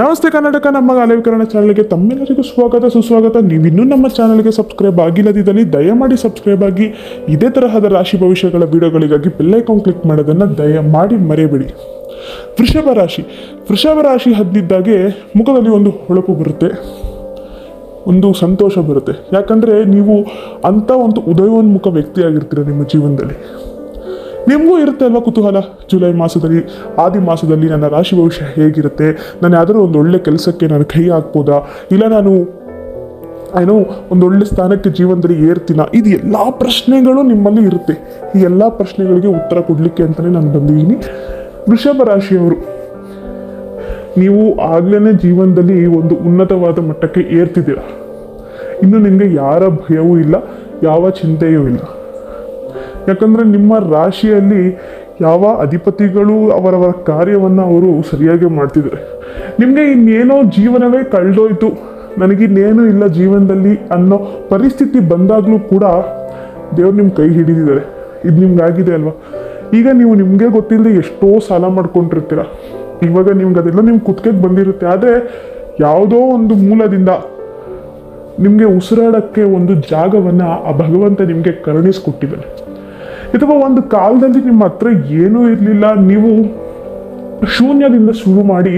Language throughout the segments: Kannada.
ನಮಸ್ತೆ ಕರ್ನಾಟಕ ನಮ್ಮ ಅಲವೀಕರಣ ಚಾನಲ್ಗೆ ತಮ್ಮೆಲ್ಲರಿಗೂ ಸ್ವಾಗತ, ಸುಸ್ವಾಗತ. ನೀವಿನ್ನೂ ನಮ್ಮ ಚಾನಲ್ಗೆ ಸಬ್ಸ್ಕ್ರೈಬ್ ಆಗಿಲ್ಲದಿದ್ದಲ್ಲಿ ದಯಮಾಡಿ ಸಬ್ಸ್ಕ್ರೈಬ್ ಆಗಿ. ಇದೇ ತರಹದ ರಾಶಿ ಭವಿಷ್ಯಗಳ ವಿಡಿಯೋಗಳಿಗಾಗಿ ಬೆಲ್ಲೈಕಾನ್ ಕ್ಲಿಕ್ ಮಾಡೋದನ್ನು ದಯಮಾಡಿ ಮರೆಯಬೇಡಿ. ವೃಷಭ ರಾಶಿ. ವೃಷಭ ರಾಶಿ ಹದ್ದಿದ್ದಾಗೆ ಮುಖದಲ್ಲಿ ಒಂದು ಹೊಳಪು ಬರುತ್ತೆ. ಒಂದು ಸಂತೋಷ ಬರುತ್ತೆ. ಯಾಕಂದರೆ ನೀವು ಅಂಥ ಒಂದು ಉದಯೋನ್ಮುಖ ವ್ಯಕ್ತಿಯಾಗಿರ್ತೀರ ನಿಮ್ಮ ಜೀವನದಲ್ಲಿ. ನಿಮಗೂ ಇರುತ್ತೆ ಅಲ್ವಾ ಕುತೂಹಲ? ಜುಲೈ ಮಾಸದಲ್ಲಿ, ಆದಿ ಮಾಸದಲ್ಲಿ ನನ್ನ ರಾಶಿ ಭವಿಷ್ಯ ಹೇಗಿರುತ್ತೆ? ನಾನು ಯಾವ್ದಾದ್ರು ಒಂದು ಒಳ್ಳೆ ಕೆಲಸಕ್ಕೆ ನಾನು ಕೈ ಹಾಕ್ಬೋದಾ? ಇಲ್ಲ ನಾನು ಏನೋ ಒಳ್ಳೆ ಸ್ಥಾನಕ್ಕೆ ಜೀವನದಲ್ಲಿ ಏರ್ತೀನ? ಇದು ಎಲ್ಲ ಪ್ರಶ್ನೆಗಳು ನಿಮ್ಮಲ್ಲಿ ಇರುತ್ತೆ. ಈ ಎಲ್ಲ ಪ್ರಶ್ನೆಗಳಿಗೆ ಉತ್ತರ ಕೊಡಲಿಕ್ಕೆ ಅಂತಲೇ ನಾನು ಬಂದಿದ್ದೀನಿ. ವೃಷಭ ರಾಶಿಯವರು, ನೀವು ಆಗ್ಲೇ ಜೀವನದಲ್ಲಿ ಒಂದು ಉನ್ನತವಾದ ಮಟ್ಟಕ್ಕೆ ಏರ್ತಿದ್ದೀರ. ಇನ್ನು ನಿಮಗೆ ಯಾರ ಭಯವೂ ಇಲ್ಲ, ಯಾವ ಚಿಂತೆಯೂ ಇಲ್ಲ. ಯಾಕಂದರೆ ನಿಮ್ಮ ರಾಶಿಯಲ್ಲಿ ಯಾವ ಅಧಿಪತಿಗಳು ಅವರವರ ಕಾರ್ಯವನ್ನು ಅವರು ಸರಿಯಾಗಿ ಮಾಡ್ತಿದ್ದಾರೆ. ನಿಮಗೆ ಇನ್ನೇನೋ ಜೀವನವೇ ಕಳೆದೋಯ್ತು. ನನಗಿನ್ನೇನೂ ಇಲ್ಲ ಜೀವನದಲ್ಲಿ ಅನ್ನೋ ಪರಿಸ್ಥಿತಿ ಬಂದಾಗಲೂ ಕೂಡ ದೇವ್ರು ನಿಮ್ಮ ಕೈ ಹಿಡಿದಿದ್ದಾರೆ. ಇದು ನಿಮ್ಗೆ ಆಗಿದೆ ಅಲ್ವಾ? ಈಗ ನೀವು ನಿಮಗೆ ಗೊತ್ತಿಲ್ಲದೆ ಎಷ್ಟೋ ಸಾಲ ಮಾಡ್ಕೊಂಡಿರ್ತೀರ. ಇವಾಗ ನಿಮ್ಗೆ ಅದೆಲ್ಲ ನಿಮ್ಮ ಕುತ್ತಿಗೆಗೆ ಬಂದಿರುತ್ತೆ. ಆದರೆ ಯಾವುದೋ ಒಂದು ಮೂಲದಿಂದ ನಿಮಗೆ ಉಸಿರಾಡೋಕ್ಕೆ ಒಂದು ಜಾಗವನ್ನು ಆ ಭಗವಂತ ನಿಮಗೆ ಕರುಣಿಸ್ಕೊಟ್ಟಿದ್ದಾನೆ. ಅಥವಾ ಒಂದು ಕಾಲದಲ್ಲಿ ನಿಮ್ಮ ಹತ್ರ ಏನೂ ಇರಲಿಲ್ಲ, ನೀವು ಶೂನ್ಯದಿಂದ ಶುರು ಮಾಡಿ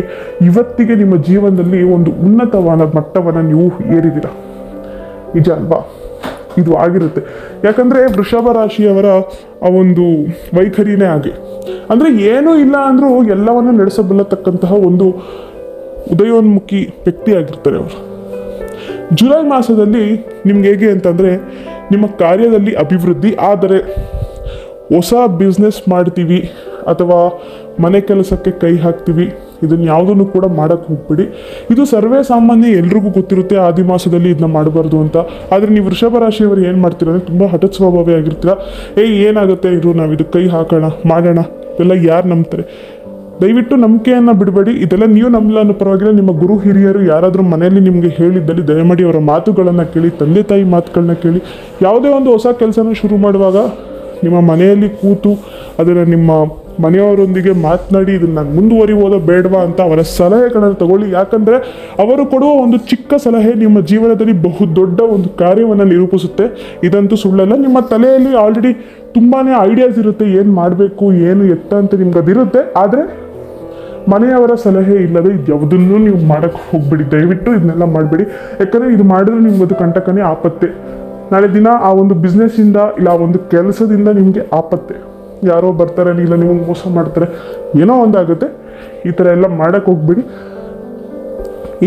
ಇವತ್ತಿಗೆ ನಿಮ್ಮ ಜೀವನದಲ್ಲಿ ಒಂದು ಉನ್ನತವಾದ ಮಟ್ಟವನ್ನು ನೀವು ಏರಿದ್ದೀರ. ನಿಜ ಅಲ್ವಾ? ಇದು ಆಗಿರುತ್ತೆ. ಯಾಕಂದರೆ ವೃಷಭ ರಾಶಿಯವರ ಆ ಒಂದು ವೈಖರಿನೇ ಹಾಗೆ. ಅಂದರೆ ಏನೂ ಇಲ್ಲ ಅಂದರೂ ಎಲ್ಲವನ್ನು ನಡೆಸಬಲ್ಲತಕ್ಕಂತಹ ಒಂದು ಉದಯೋನ್ಮುಖಿ ವ್ಯಕ್ತಿ ಆಗಿರ್ತಾರೆ ಅವರು. ಜುಲೈ ಮಾಸದಲ್ಲಿ ನಿಮ್ಗೆ ಹೇಗೆ ಅಂತಂದರೆ ನಿಮ್ಮ ಕಾರ್ಯದಲ್ಲಿ ಅಭಿವೃದ್ಧಿ, ಆದರೆ ಹೊಸ ಬಿಸ್ನೆಸ್ ಮಾಡ್ತೀವಿ ಅಥವಾ ಮನೆ ಕೆಲಸಕ್ಕೆ ಕೈ ಹಾಕ್ತೀವಿ, ಇದನ್ನು ಯಾವುದನ್ನು ಕೂಡ ಮಾಡೋಕ್ಕೆ ಹೋಗ್ಬಿಡಿ. ಇದು ಸರ್ವೇ ಸಾಮಾನ್ಯ ಎಲ್ರಿಗೂ ಗೊತ್ತಿರುತ್ತೆ, ಆದಿ ಮಾಸದಲ್ಲಿ ಇದನ್ನ ಮಾಡಬಾರ್ದು ಅಂತ. ಆದರೆ ನೀವು ವೃಷಭ ರಾಶಿಯವರು ಏನು ಮಾಡ್ತೀರ ಅಂದರೆ ತುಂಬ ಹಠತ್ ಸ್ವಭಾವ ಆಗಿರ್ತೀರ. ಏಯ್, ಏನಾಗುತ್ತೆ? ಇದು ನಾವು ಇದು ಕೈ ಹಾಕೋಣ, ಮಾಡೋಣ. ಇದೆಲ್ಲ ಯಾರು ನಂಬ್ತಾರೆ? ದಯವಿಟ್ಟು ನಂಬಿಕೆಯನ್ನು ಬಿಡಬೇಡಿ. ಇದೆಲ್ಲ ನೀವು ನಂಬಲ್ಲ ಅನ್ನೋ ಪರವಾಗಿಲ್ಲ. ನಿಮ್ಮ ಗುರು ಹಿರಿಯರು ಯಾರಾದರೂ ಮನೆಯಲ್ಲಿ ನಿಮಗೆ ಹೇಳಿದ್ದಲ್ಲಿ ದಯಮಾಡಿ ಅವರ ಮಾತುಗಳನ್ನು ಕೇಳಿ, ತಂದೆ ತಾಯಿ ಮಾತುಗಳನ್ನ ಕೇಳಿ, ಯಾವುದೇ ಒಂದು ಹೊಸ ಕೆಲಸನ ಶುರು ಮಾಡುವಾಗ ನಿಮ್ಮ ಮನೆಯಲ್ಲಿ ಕೂತು ಅದನ್ನು ನಿಮ್ಮ ಮನೆಯವರೊಂದಿಗೆ ಮಾತನಾಡಿ, ಇದನ್ನು ನಾನು ಮುಂದುವರಿಬೋದೋ ಬೇಡವಾ ಅಂತ ಅವರ ಸಲಹೆಗಳನ್ನು ತಗೊಳ್ಳಿ. ಯಾಕಂದರೆ ಅವರು ಕೊಡುವ ಒಂದು ಚಿಕ್ಕ ಸಲಹೆ ನಿಮ್ಮ ಜೀವನದಲ್ಲಿ ಬಹು ದೊಡ್ಡ ಒಂದು ಕಾರ್ಯವನ್ನು ನಿರೂಪಿಸುತ್ತೆ ಇದಂತೂ ಸುಳ್ಳಲ್ಲ. ನಿಮ್ಮ ತಲೆಯಲ್ಲಿ ಆಲ್ರೆಡಿ ತುಂಬಾ ಐಡಿಯಾಸ್ ಇರುತ್ತೆ. ಏನು ಮಾಡಬೇಕು, ಏನು ಎತ್ತ ಅಂತ ನಿಮ್ಗೆ ಅದಿರುತ್ತೆ. ಆದರೆ ಮನೆಯವರ ಸಲಹೆ ಇಲ್ಲದೆ ಇದು ಯಾವುದನ್ನೂ ನೀವು ಮಾಡೋಕ್ಕೆ ಹೋಗ್ಬಿಡಿ. ದಯವಿಟ್ಟು ಇದನ್ನೆಲ್ಲ ಮಾಡಬೇಡಿ. ಯಾಕಂದರೆ ಇದು ಮಾಡಿದ್ರೆ ನಿಮ್ಗೆ ಅದು ಕಂಟಕನೇ ಆಪತ್ತೆ. ನಾಳೆ ದಿನ ಆ ಒಂದು ಬಿಸ್ನೆಸ್ಸಿಂದ ಇಲ್ಲ, ಆ ಒಂದು ಕೆಲಸದಿಂದ ನಿಮಗೆ ಆಪತ್ತೆ. ಯಾರೋ ಬರ್ತಾರೆ ಇಲ್ಲ, ನಿಮಗೆ ಮೋಸ ಮಾಡ್ತಾರೆ, ಏನೋ ಒಂದಾಗುತ್ತೆ. ಈ ಥರ ಎಲ್ಲ ಮಾಡೋಕ್ಕೆ ಹೋಗ್ಬಿಡಿ.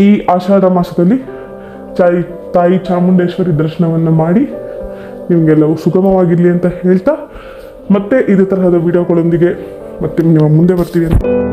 ಈ ಆಷಾಢ ಮಾಸದಲ್ಲಿ ಚಾಯಿ ತಾಯಿ ಚಾಮುಂಡೇಶ್ವರಿ ದರ್ಶನವನ್ನು ಮಾಡಿ ನಿಮಗೆಲ್ಲವೂ ಸುಗಮವಾಗಿರಲಿ ಅಂತ ಹೇಳ್ತಾ, ಮತ್ತೆ ಇದೇ ತರಹದ ವಿಡಿಯೋಗಳೊಂದಿಗೆ ಮತ್ತೆ ನಿಮ್ಮ ಮುಂದೆ ಬರ್ತೀವಿ ಅಂತ.